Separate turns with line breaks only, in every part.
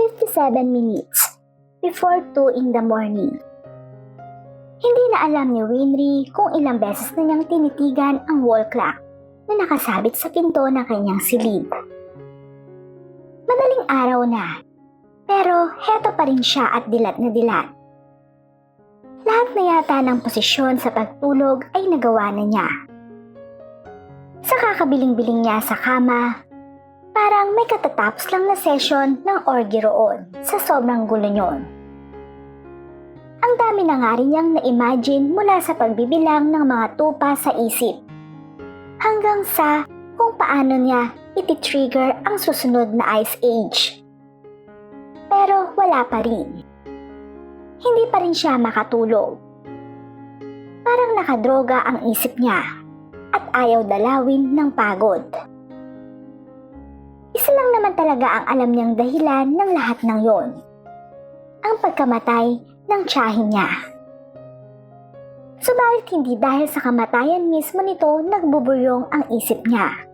57 minutes before 2 in the morning. Hindi na alam ni Winry kung ilang beses na niyang tinitigan ang wall clock na nakasabit sa pinto ng kanyang silid. Madaling araw na, pero heto pa rin siya at dilat na dilat. Lahat na yata ng posisyon sa pagtulog ay nagawa na niya. Sa kakabiling-biling niya sa kama, parang may katatapos lang na session ng orgy roon sa sobrang gulo niyon. Ang dami na nga rin niyang na-imagine mula sa pagbibilang ng mga tupa sa isip. Hanggang sa kung paano niya iti-trigger ang susunod na ice age. Pero wala pa rin. Hindi pa rin siya makatulog. Parang nakadroga ang isip niya at ayaw dalawin ng pagod. Isa lang naman talaga ang alam niyang dahilan ng lahat ng yon. Ang pagkamatay ng tiyahin niya. Subalit hindi dahil sa kamatayan mismo nito nagbuburyong ang isip niya,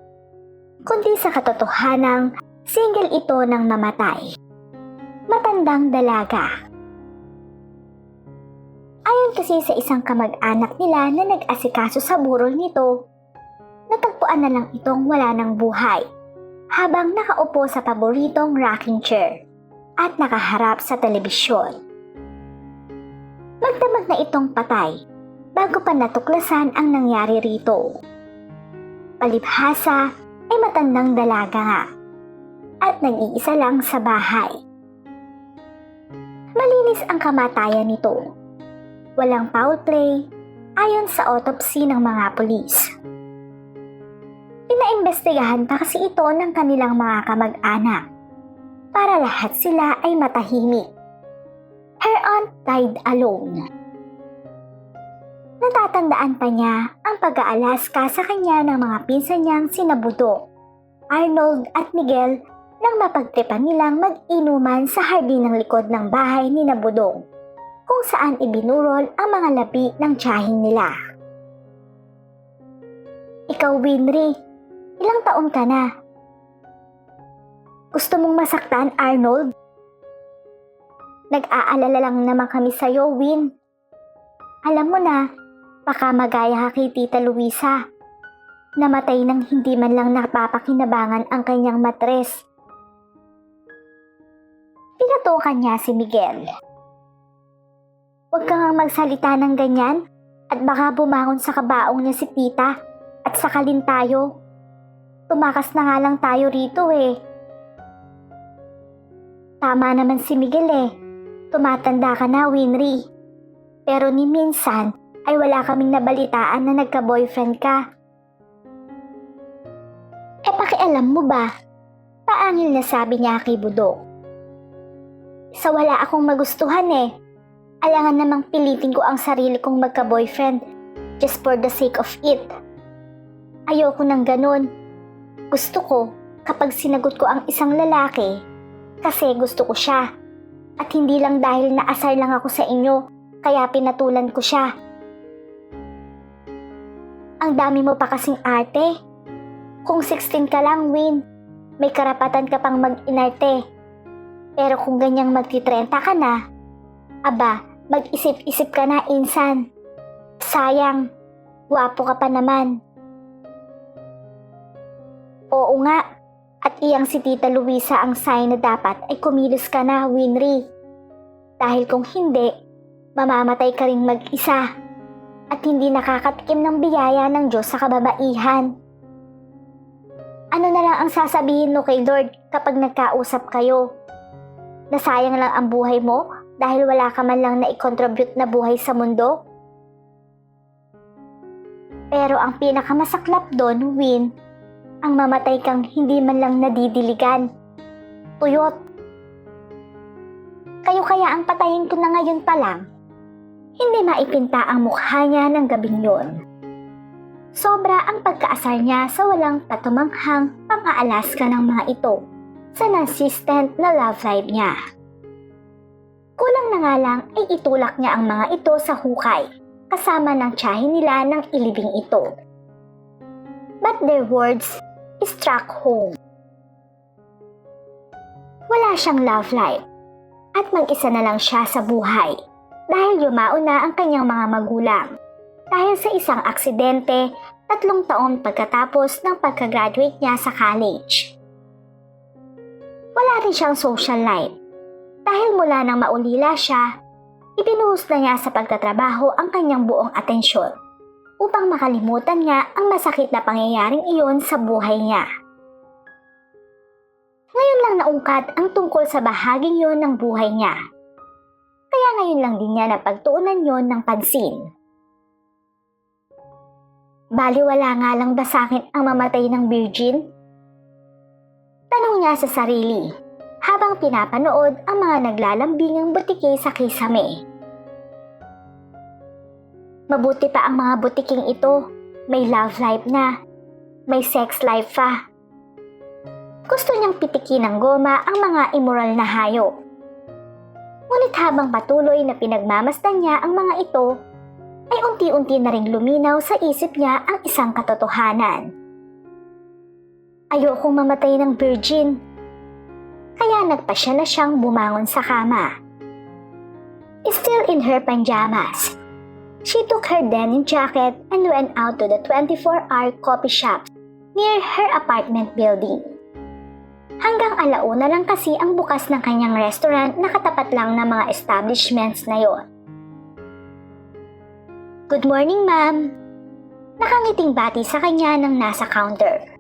kundi sa katotohanang single ito ng namatay. Matandang dalaga. Ayon kasi sa isang kamag-anak nila na nag-asikaso sa burol nito, natagpuan na lang itong wala ng buhay habang nakaupo sa paboritong rocking chair at nakaharap sa telebisyon. Magdamag na itong patay bago pa natuklasan ang nangyari rito. Palibhasa ay matandang dalaga nga at nag-iisa lang sa bahay. Malinis ang kamatayan nito. Walang foul play ayon sa autopsy ng mga pulis. Pinaimbestigahan pa kasi ito ng kanilang mga kamag-anak para lahat sila ay matahimik. Her aunt died alone. Natatandaan pa niya ang pag-aalaska sa kanya ng mga pinsan niyang sinabudo, Arnold at Miguel nang mapagtripan nilang mag-inuman sa hardin ng likod ng bahay ni Nabudong kung saan ibinurol ang mga labi ng tiyahin nila. Ikaw, Winry, ilang taon ka na? Gusto mong masaktan, Arnold? Nag-aalala lang naman kami sa'yo, Win. Alam mo na, baka magaya ka kay Tita Luisa. Namatay nang hindi man lang napapakinabangan ang kanyang matres. Pinatukan niya si Miguel. Huwag ka nga magsalita ng ganyan at baka bumangon sa kabaong niya si tita at sakalin tayo. Tumakas na nga lang tayo rito eh. Tama naman si Miguel eh. Tumatanda ka na, Winry. Pero ni minsan ay wala kaming nabalitaan na nagka-boyfriend ka. Eh pakialam mo ba? Paangil na sabi niya kay Budok. Sa wala akong magustuhan eh. Alangan namang pilitin ko ang sarili kong magka-boyfriend just for the sake of it. Ayoko ng ganun. Gusto ko kapag sinagot ko ang isang lalaki kasi gusto ko siya. At hindi lang dahil naasar lang ako sa inyo kaya pinatulan ko siya. Ang dami mo pa kasing arte. Kung 16 ka lang, Win, may karapatan ka pang mag-inarte. Pero kung ganyang magti-30 ka na, aba, mag-isip-isip ka na, insan. Sayang, guwapo ka pa naman. Oo nga, at iyang si Tita Luisa ang sign na dapat ay kumilos ka na, Winry. Dahil kung hindi, mamamatay ka rin mag-isa at hindi nakakatikim ng biyaya ng Diyos sa kababaihan. Ano na lang ang sasabihin mo kay Lord kapag nagkausap kayo? Nasayang lang ang buhay mo dahil wala ka man lang na i-contribute na buhay sa mundo? Pero ang pinakamasaklap doon, Win, ang mamatay kang hindi man lang nadidiligan. Tuyot. Kayo kaya ang patayin ko na ngayon pa lang. Hindi maipinta ang mukha niya ng gabing yun. Sobra ang pagkaasar niya sa walang patumanghang pang-aalaska ng mga ito sa consistent na love life niya. Kulang na nga lang ay itulak niya ang mga ito sa hukay kasama ng tiyahin nila ng ilibing ito. But their words struck home. Wala siyang love life. At mag-isa na lang siya sa buhay. Dahil yumao na ang kanyang mga magulang. Dahil sa isang aksidente tatlong taon pagkatapos ng pagka-graduate niya sa college. Wala rin siyang social life. Dahil mula nang maulila siya, ibinuhos na niya sa pagtatrabaho ang kanyang buong atensyon upang makalimutan niya ang masakit na pangyayaring iyon sa buhay niya. Ngayon lang naungkat ang tungkol sa bahaging yon ng buhay niya. Kaya ngayon lang din niya napagtuunan yon ng pansin. Baliwala nga lang ba sa akin ang mamatay ng virgin? Tanong niya sa sarili habang pinapanood ang mga naglalambingang butike sa kisame. Mabuti pa ang mga butiking ito. May love life na. May sex life pa. Gusto niyang pitikin ng goma ang mga immoral na hayop. Ngunit habang patuloy na pinagmamasdan niya ang mga ito, ay unti-unti na ring luminaw sa isip niya ang isang katotohanan. Ayokong mamatay ng virgin. Kaya nagpasya na siyang bumangon sa kama. Still in her pajamas, she took her denim jacket and went out to the 24-hour coffee shop near her apartment building. Hanggang alauna lang kasi ang bukas ng kanyang restaurant na katapat lang ng mga establishments na yon. Good morning, ma'am. Nakangiting bati sa kanya ng nasa counter.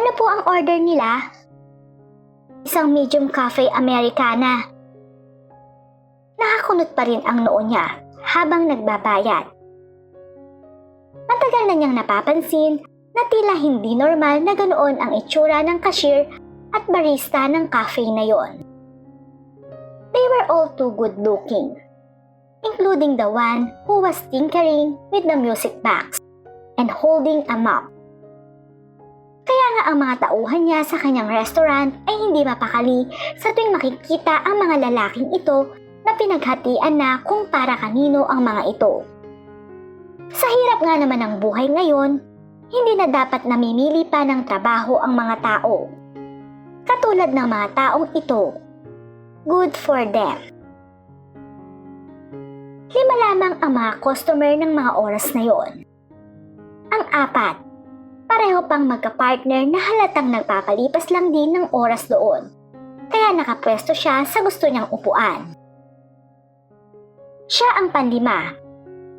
Ano po ang order nila? Isang medium cafe Americana. Nakakunot pa rin ang noo niya habang nagbabayad. Matagal na niyang napapansin na tila hindi normal na ganoon ang itsura ng cashier at barista ng cafe na yon. They were all too good looking, including the one who was tinkering with the music box and holding a mop. Kaya nga ang mga tauhan niya sa kanyang restaurant ay hindi mapakali sa tuwing makikita ang mga lalaking ito na pinaghatian na kung para kanino ang mga ito. Sa hirap nga naman ng buhay ngayon, hindi na dapat namimili pa ng trabaho ang mga tao. Katulad ng mga taong ito. Good for them. Lima lamang ang mga customer ng mga oras na yon. Ang apat, pareho pang magka-partner na halatang nagpapalipas lang din ng oras doon. Kaya nakapwesto siya sa gusto niyang upuan. Siya ang panlima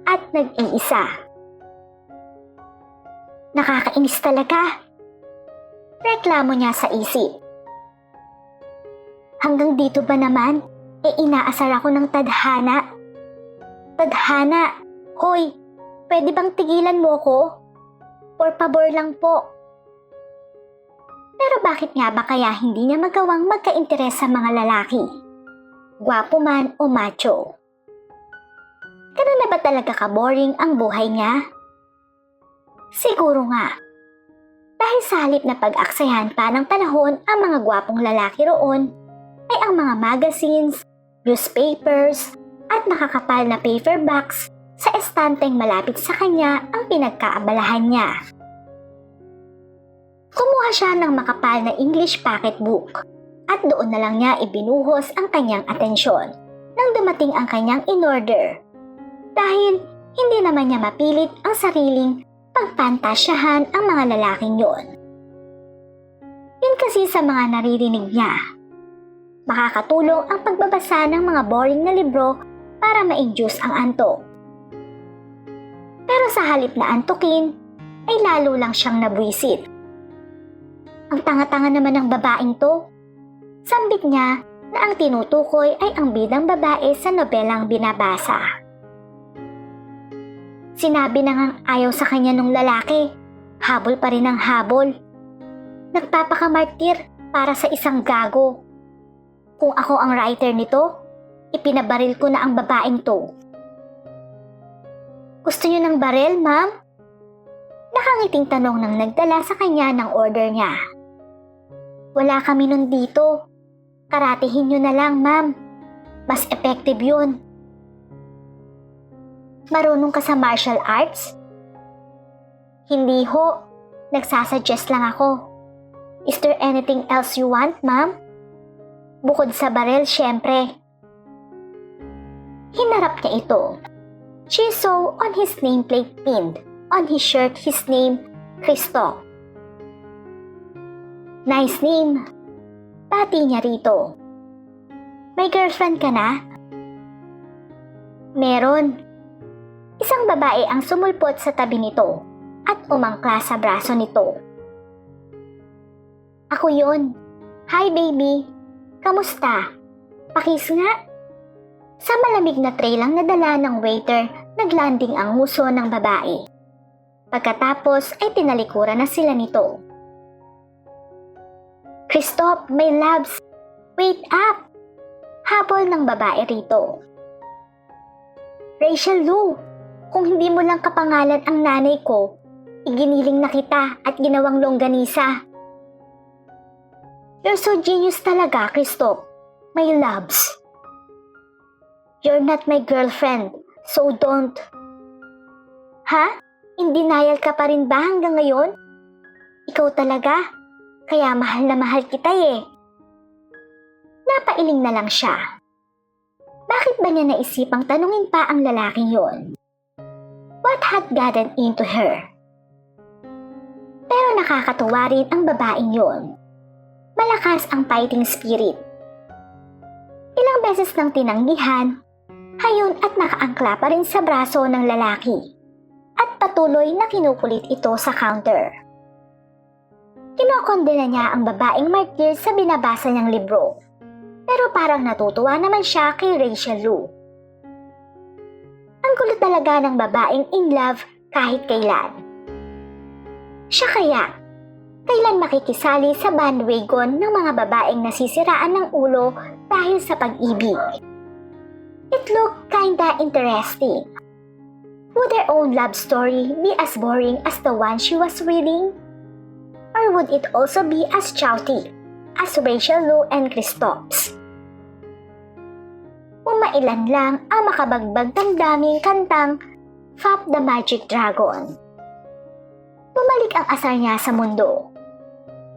at nag-iisa. Nakakainis talaga. Reklamo niya sa isip. Hanggang dito ba naman, e inaasar ako ng tadhana? Tadhana, hoy, pwede bang tigilan mo ko? Por pabor lang po. Pero bakit nga ba kaya hindi niya magawang magka-interes sa mga lalaki? Gwapo man o macho. Ganun na ba talaga ka-boring ang buhay niya? Siguro nga. Dahil sa halip na pag-aksayahan pa ng panahon ang mga gwapong lalaki roon, ay ang mga magazines, newspapers, at nakakapal na paperbacks sa estanteng malapit sa kanya ang pinagkaabalahan niya. Kumuha siya ng makapal na English pocketbook at doon na lang niya ibinuhos ang kanyang atensyon nang dumating ang kanyang in-order. Dahil hindi naman niya mapilit ang sariling pagpantasyahan ang mga lalaking yon. Yun kasi sa mga naririnig niya. Makakatulong ang pagbabasa ng mga boring na libro para ma-induce ang antok. Pero sa halip na antukin, ay lalo lang siyang nabwisit. Ang tanga-tanga naman ng babaeng to. Sambit niya na ang tinutukoy ay ang bidang babae sa nobelang binabasa. Sinabi na ngang ayaw sa kanya nung lalaki. Habol pa rin ang habol. Nagpapakamartir para sa isang gago. Kung ako ang writer nito, ipinabaril ko na ang babaeng to. Gusto niyo ng baril, ma'am? Nakangiting tanong ng nagdala sa kanya ng order niya. Wala kami nun dito. Karatihin niyo na lang, ma'am. Mas effective yun. Marunong ka sa martial arts? Hindi ho. Nagsasuggest lang ako. Is there anything else you want, ma'am? Bukod sa barel, syempre. Hinarap niya ito. She saw on his nameplate pinned on his shirt his name, Cristo. Nice name. Pati niya rito. May girlfriend ka na? Meron. Isang babae ang sumulpot sa tabi nito at umangkla sa braso nito. Ako yon. Hi baby. Kamusta? Pakis nga. Sa malamig na tray lang nadala ng waiter, naglanding ang nguso ng babae. Pagkatapos ay tinalikuran na sila nito. Christoph, my loves, wait up! Habol ng babae rito. Rachel Lou, kung hindi mo lang kapangalan ang nanay ko, iginiling na kita at ginawang longganisa. You're so genius talaga, Christoph. My loves. You're not my girlfriend, so don't. Ha? In denial ka pa rin ba hanggang ngayon? Ikaw talaga? Kaya mahal na mahal kita eh. Napailing na lang siya. Bakit ba niya naisipang tanungin pa ang lalaking yon? What had gotten into her? Pero nakakatuwa rin ang babaeng yon. Malakas ang fighting spirit. Ilang beses nang tinanggihan, hayon at nakaangkla pa rin sa braso ng lalaki at patuloy na kinukulit ito sa counter. Kinokondena niya ang babaeng martyr sa binabasa niyang libro. Pero parang natutuwa naman siya kay Rachel Lou. Ang gulo talaga ng babaeng in love kahit kailan. Siya kaya, kailan makikisali sa bandwagon ng mga babaeng nasisiraan ng ulo dahil sa pag-ibig? It looked kinda interesting. Would their own love story be as boring as the one she was reading? Or would it also be as shouty as Rachel Lou and Christoph's? Umailan lang ang makabagbag damdaming kantang Fap the Magic Dragon. Bumalik ang asar niya sa mundo.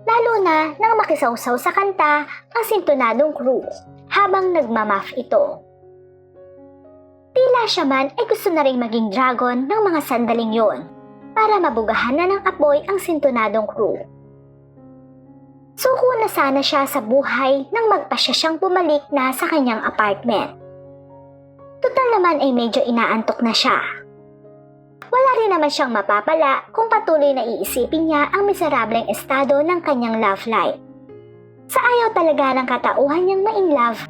Lalo na nang makisawsaw sa kanta ang sintonadong crew habang nagmamaf ito. Tila siya man ay gusto na rin maging dragon ng mga sandaling yon para mabugahan na ng apoy ang sintonadong crew. Suko na sana siya sa buhay nang magpasya siyang bumalik na sa kanyang apartment. Total naman ay medyo inaantok na siya. Wala rin naman siyang mapapala kung patuloy na iisipin niya ang miserableng estado ng kanyang love life. Sa ayaw talaga ng katauhan niyang ma-in love,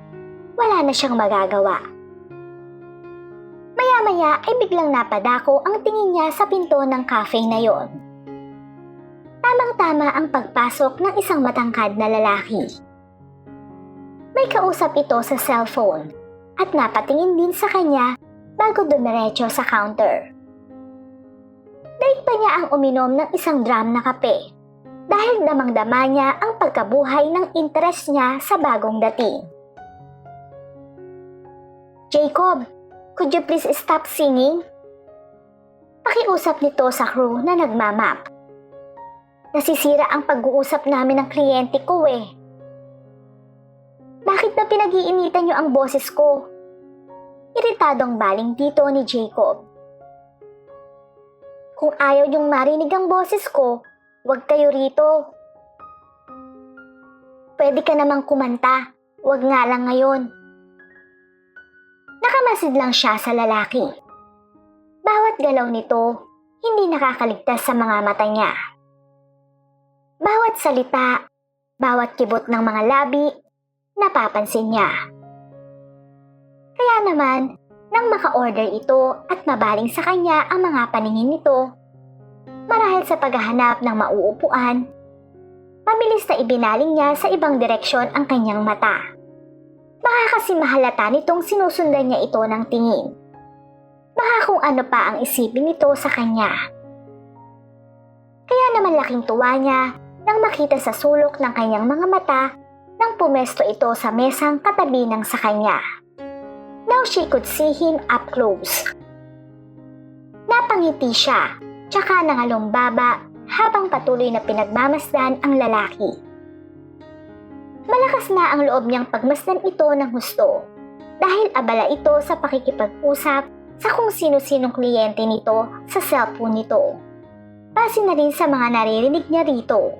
wala na siyang magagawa. Maya-maya ay biglang napadako ang tingin niya sa pinto ng cafe na yon. Tamang-tama ang pagpasok ng isang matangkad na lalaki. May kausap ito sa cellphone at napatingin din sa kanya bago dumiretso sa counter. Daig pa niya ang uminom ng isang drum na kape dahil damang-dama niya ang pagkabuhay ng interes niya sa bagong dating. Jacob, could you please stop singing? Pakiusap nito sa crew na nagmamap. Nasisira ang pag-uusap namin ng kliyente ko eh. Bakit ba pinag-iinitan niyo ang boses ko? Iritadong baling dito ni Jacob. Kung ayaw niyong marinig ang boses ko, huwag kayo rito. Pwede ka namang kumanta, huwag nga lang ngayon. Nakamasid lang siya sa lalaki. Bawat galaw nito, hindi nakakaligtas sa mga mata niya. Bawat salita, bawat kibot ng mga labi, napapansin niya. Kaya naman, nang maka-order ito at mabaling sa kanya ang mga paningin nito, marahil sa paghahanap ng mauupuan, mabilis na ibinaling niya sa ibang direksyon ang kanyang mata. Baka kasi mahalata nitong sinusundan niya ito ng tingin. Baka kung ano pa ang isipin nito sa kanya. Kaya naman laking tuwa niya nang makita sa sulok ng kanyang mga mata nang pumesto ito sa mesang katabi ng sa kanya. Now she could see him up close. Napangiti siya, tsaka nangalumbaba habang patuloy na pinagmamasdan ang lalaki. Malakas na ang loob niyang pagmasdan ito ng husto dahil abala ito sa pakikipag-usap sa kung sino-sinong kliyente nito sa cellphone nito. Base na rin sa mga naririnig niya rito.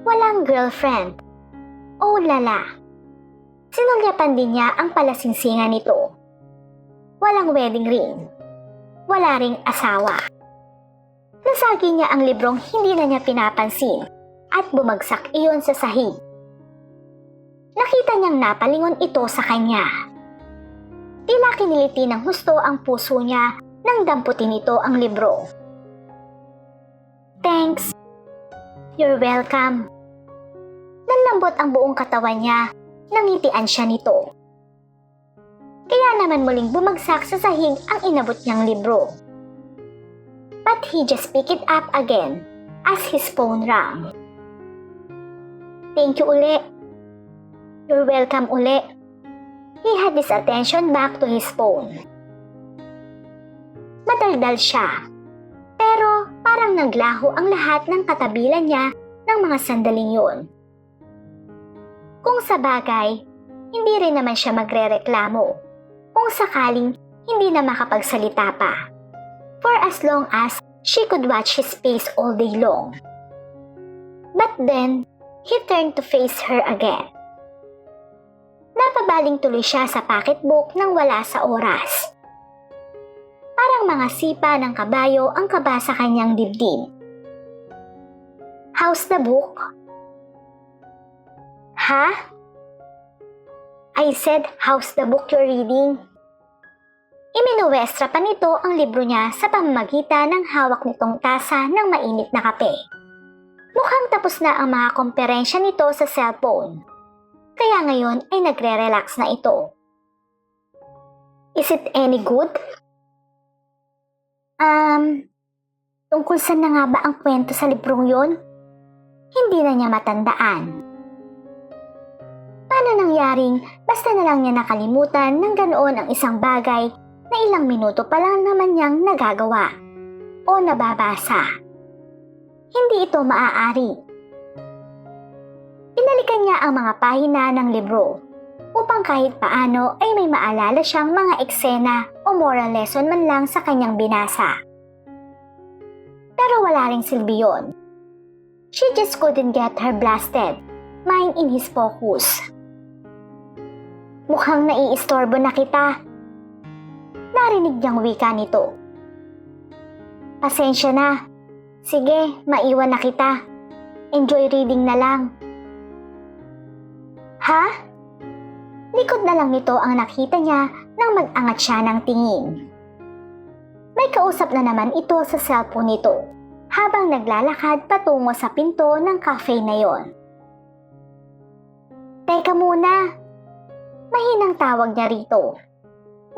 Walang girlfriend. Oh lala. Sinulyapan din niya ang palasingsingan nito. Walang wedding ring. Wala ring asawa. Nasagi niya ang librong hindi na niya pinapansin at bumagsak iyon sa sahig. Nakita niyang napalingon ito sa kanya. Tila kiniliti ng husto ang puso niya nang damputin nito ang libro. Thanks. You're welcome. Nanlambot ang buong katawan niya, nangitian siya nito. Kaya naman muling bumagsak sa sahig ang inabot niyang libro. But he just picked it up again as his phone rang. Thank you uli. You're welcome uli. He had his attention back to his phone. Madaldal siya. Pero parang naglaho ang lahat ng katabilan niya ng mga sandaling yun. Kung sa bagay, hindi rin naman siya magrereklamo kung sakaling hindi na makapagsalita pa. For as long as she could watch his face all day long. But then, he turned to face her again. Napabaling tuloy siya sa pocketbook nang wala sa oras. Parang mga sipa ng kabayo ang kaba sa kanyang dibdib. How's the book? Ha? I said, how's the book you're reading? Iminuwestra pa nito ang libro niya sa pamamagitan ng hawak nitong tasa ng mainit na kape. Mukhang tapos na ang mga komperensya nito sa cellphone. Kaya ngayon ay nagre-relax na ito. Is it any good? Um, tungkol saan na nga ba ang kwento sa librong yon? Hindi na niya matandaan. Paano nangyaring basta na lang niya nakalimutan ng ganoon ang isang bagay na ilang minuto pa lang naman niyang nagagawa o nababasa. Hindi ito maaari. Pinalikan niya ang mga pahina ng libro upang kahit paano ay may maalala siyang mga eksena o moral lesson man lang sa kanyang binasa. Pero wala ring silbi yun. She just couldn't get her blasted mind in his focus. Mukhang naiistorbo na kita. Narinig niyang wika nito. Pasensya na. Sige, maiwan na kita. Enjoy reading na lang. Ha? Likod na lang nito ang nakita niya nang mag-angat siya ng tingin. May kausap na naman ito sa cellphone nito habang naglalakad patungo sa pinto ng cafe na yon. Teka muna. Mahinang tawag niya rito.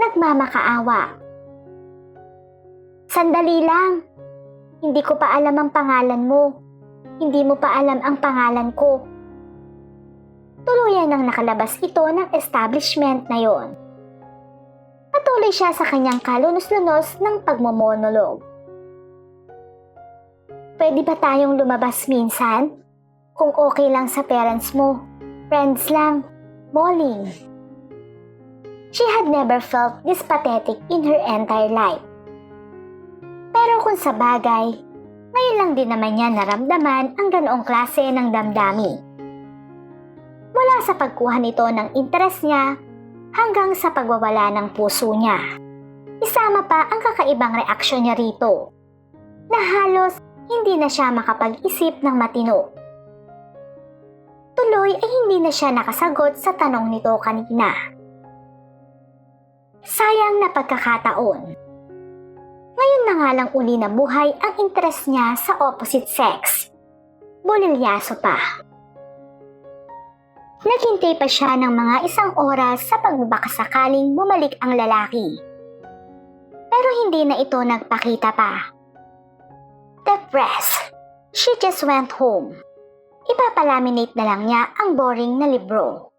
Nagmamakaawa. Sandali lang. Hindi ko pa alam ang pangalan mo. Hindi mo pa alam ang pangalan ko. Tuluyan nang nakalabas ito ng establishment na yon. Patuloy siya sa kanyang kalunos-lunos ng pagmomonolog. Pwede ba tayong lumabas minsan? Kung okay lang sa parents mo. Friends lang. Molly. She had never felt this pathetic in her entire life. Pero kung sa bagay, ngayon lang din naman niya naramdaman ang ganoong klase ng damdami. Mula sa pagkuha nito ng interes niya hanggang sa pagwawala ng puso niya. Isama pa ang kakaibang reaksyon niya rito na halos hindi na siya makapag-isip ng matino. Tuloy ay hindi na siya nakasagot sa tanong nito kanina. Sayang na pagkakataon. Ngayon na nga lang uli na buhay ang interes niya sa opposite sex. Bulilyaso pa. Naghintay pa siya ng mga isang oras sa pagbabakasakaling bumalik ang lalaki. Pero hindi na ito nagpakita pa. Depressed, she just went home. Ipapalaminate na lang niya ang boring na libro.